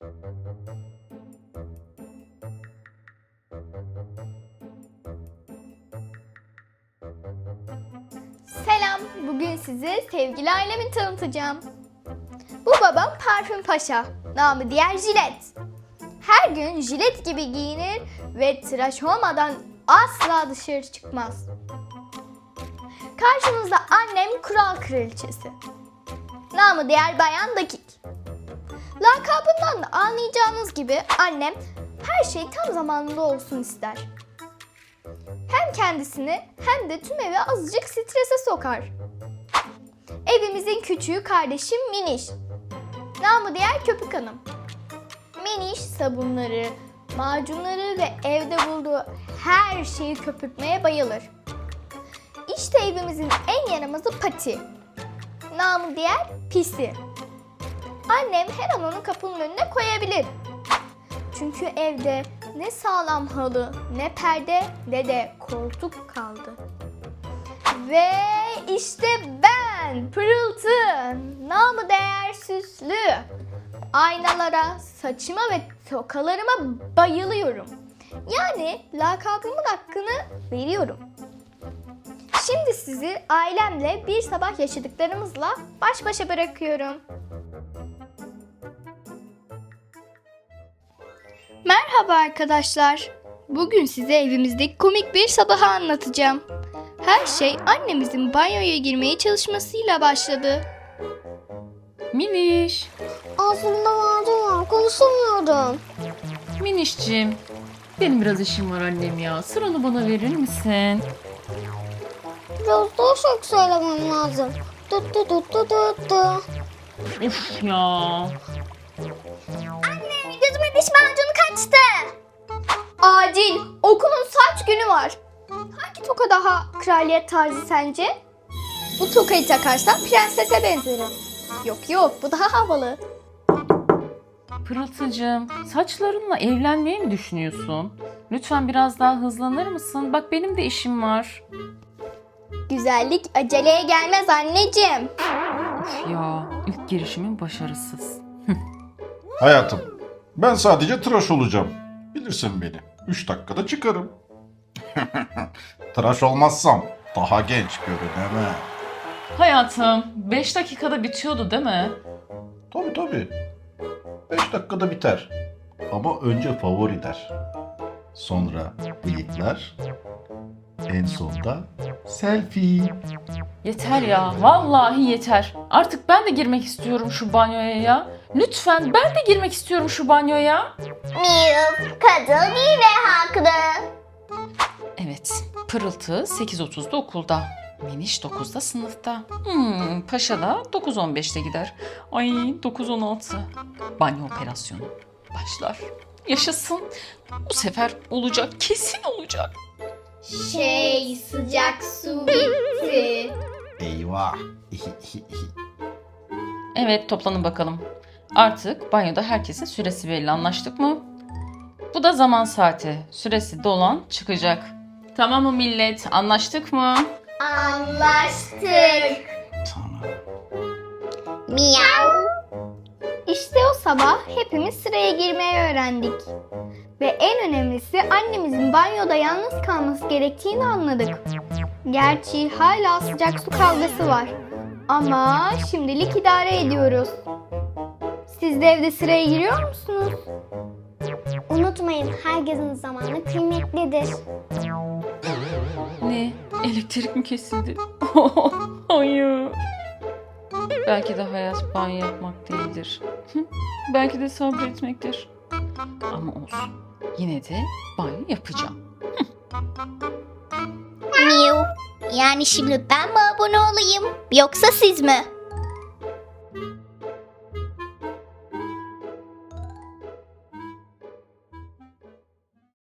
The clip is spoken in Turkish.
Selam, bugün size sevgili ailemi tanıtacağım. Bu babam Parfüm Paşa, namı diğer Jilet. Her gün jilet gibi giyinir ve tıraş olmadan asla dışarı çıkmaz. Karşınızda annem kural kraliçesi. Namı diğer bayan dakik. Lakabından da anlayacağınız gibi annem her şey tam zamanında olsun ister. Hem kendisini hem de tüm evi azıcık strese sokar. Evimizin küçüğü kardeşim Miniş. Namı diğer Köpük Hanım. Miniş sabunları, macunları ve evde bulduğu her şeyi köpürtmeye bayılır. İşte evimizin en yaramazı Pati. Namı diğer Pisi. Annem her an onu kapının önüne koyabilir. Çünkü evde ne sağlam halı, ne perde, ne de koltuk kaldı. Ve işte ben, pırıltı, namı değer. Aynalara, saçıma ve tokalarıma bayılıyorum. Yani lakabımın hakkını veriyorum. Şimdi sizi ailemle bir sabah yaşadıklarımızla baş başa bırakıyorum. Merhaba arkadaşlar. Bugün size evimizdeki komik bir sabahı anlatacağım. Her şey annemizin banyoya girmeye çalışmasıyla başladı. Miniş. Aslında vardı ya konuşamıyordum. Minişciğim. Benim biraz işim var annem ya. Sıranı bana verir misin? Biraz daha şarkı söylemem lazım. Tut tut tut tut tut tut. Of ya. Günü var. Hangi toka daha kraliyet tarzı sence? Bu tokayı takarsan prensese benzerim. Yok yok bu daha havalı. Pırıltıcığım, saçlarınla evlenmeyi mi düşünüyorsun? Lütfen biraz daha hızlanır mısın? Bak benim de işim var. Güzellik aceleye gelmez anneciğim. Of ya, ilk girişimin başarısız. Hayatım, ben sadece tıraş olacağım. Bilirsin beni. 3 dakikada çıkarım. tıraş olmazsam daha genç görünemem. Hayatım, 5 dakikada bitiyordu değil mi? Tabii tabii. 5 dakikada biter. Ama önce favori der. Sonra bıyıklar. En sonda selfie. Yeter ya, vallahi yeter. Artık ben de girmek istiyorum şu banyoya ya. Lütfen ben de girmek istiyorum şu banyoya. Miu kadın ve haklı. Pırıltı 8.30'da okulda. Miniş 9'da sınıfta. Hmm, Paşa da 9.15'te gider. Ay 9.16. Banyo operasyonu başlar. Yaşasın. Bu sefer olacak, kesin olacak. Şey sıcak su bitti. Eyvah. Evet, toplanın bakalım. Artık banyoda herkesin süresi belli. Anlaştık mı? Bu da zaman saati. Süresi dolan çıkacak. Tamam mı millet? Anlaştık mı? Anlaştık. Tamam. Miau. İşte o sabah hepimiz sıraya girmeyi öğrendik. Ve en önemlisi annemizin banyoda yalnız kalması gerektiğini anladık. Gerçi hala sıcak su kavgası var. Ama şimdilik idare ediyoruz. Siz de evde sıraya giriyor musunuz? Unutmayın herkesin zamanı kıymetlidir. Ne? Elektrik mi kesildi? Hayır. Belki de hayat banyo yapmak değildir. Belki de sabretmektir. Ama olsun. Yine de banyo yapacağım. Miu. Yani şimdi ben mi abone olayım yoksa siz mi?